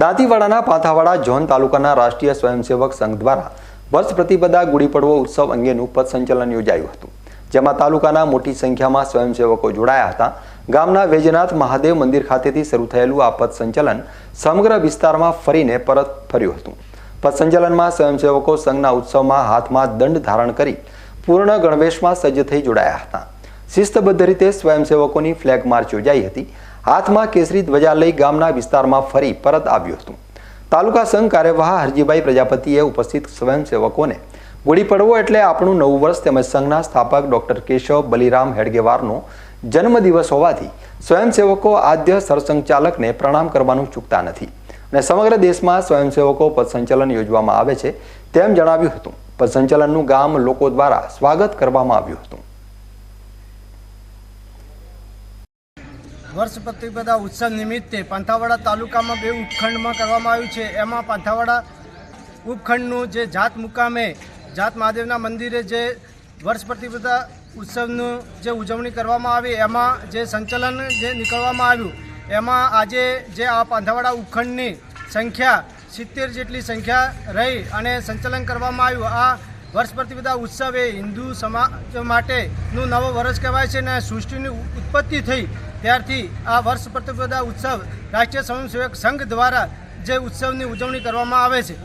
દાંતીવાડાના Pathawada zone તાલુકાના રાષ્ટ્રીય સ્વયંસેવક સંઘ દ્વારા વર્ષ પ્રતિપદા ગુડી પડવો ઉત્સવ અંગેનું પથસંચલન યોજાયું હતું, જેમાં તાલુકાના મોટી સંખ્યામાં સ્વયંસેવકો જોડાયા હતા. ગામના વૈજનાથ મહાદેવ મંદિર ખાતેથી શરૂ થયેલું આ પદ સંચલન સમગ્ર વિસ્તારમાં ફરીને પરત ફર્યું હતું. પથસંચલનમાં સ્વયંસેવકો સંઘના ઉત્સવમાં હાથમાં દંડ ધારણ કરી પૂર્ણ ગણવેશમાં સજ્જ થઈ જોડાયા હતા. શિસ્તબદ્ધ રીતે સ્વયંસેવકોની ફ્લેગ માર્ચ યોજાઈ હતી. હાથમાં કેસરી ધ્વજા લઈ ગામના વિસ્તારમાં ફરી પરત આવ્યું હતું. તાલુકા સંઘ કાર્યવાહ હરજીભાઈ પ્રજાપતિએ ઉપસ્થિત સ્વયંસેવકોને ગુડી પડવો એટલે આપણું નવું વર્ષ તેમજ સંઘના સ્થાપક ડોક્ટર કેશવ બલિરામ હેડગેવારનો જન્મદિવસ હોવાથી સ્વયંસેવકો આદ્ય સરસંઘચાલકને પ્રણામ કરવાનું ચૂકતા નથી. અને સમગ્ર દેશમાં સ્વયંસેવકો પદસંચલન યોજવામાં આવે છે તેમ જણાવ્યું હતું. પદસંચલનનું ગામ લોકો દ્વારા સ્વાગત કરવામાં આવ્યું હતું. વર્ષ પ્રતિપદા ઉત્સવ નિમિત્તે પાંથાવાડા તાલુકામાં બે ઉપખંડમાં કરવામાં આવ્યું છે. એમાં પાંથાવાડા ઉપખંડનું જે જાત મુકામે, જાત મહાદેવના મંદિરે જે વર્ષ પ્રતિપદા ઉત્સવનું જે ઉજવણી કરવામાં આવી, એમાં જે સંચલન જે નીકળવામાં આવ્યું, એમાં આજે જે આ પાંથાવાડા ઉપખંડની સંખ્યા સિત્તેર જેટલી સંખ્યા રહી અને સંચલન કરવામાં આવ્યું. આ વર્ષ પ્રતિપદા ઉત્સવ એ હિન્દુ સમાજ માટેનું નવો વર્ષ કહેવાય છે અને સૃષ્ટિની ઉત્પત્તિ થઈ ત્યારથી આ વર્ષ પ્રતિપદા ઉત્સવ રાષ્ટ્રીય સ્વયંસેવક સંઘ દ્વારા જે ઉત્સવની ઉજવણી કરવામાં આવે છે.